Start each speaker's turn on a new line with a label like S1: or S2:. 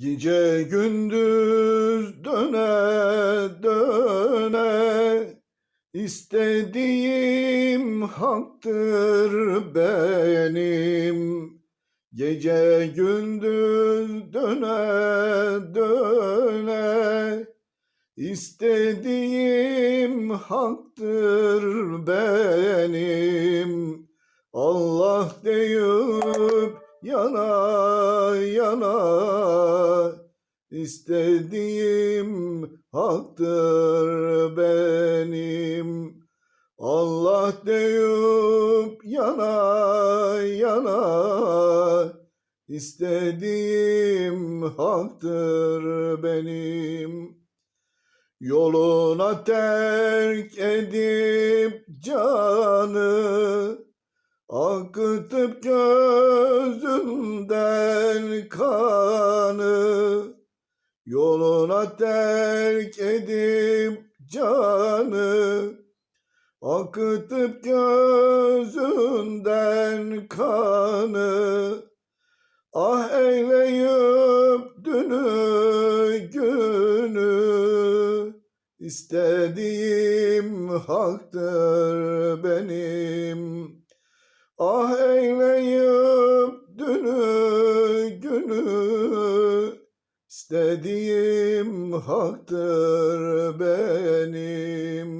S1: Gece gündüz döne döne istediğim haktır benim. Gece gündüz döne döne istediğim haktır benim. Allah deyip yana yana istediğim haktır benim. Allah deyip yana yana istediğim haktır benim. Yoluna terk edip canı Akıtıp gözümden kanı Yoluna terk edip canı. Akıtıp gözünden kanı Ah eyleyip dünü günü. İstediğim haktır benim Ah eyleyip dünü günü istediğim haktır benim.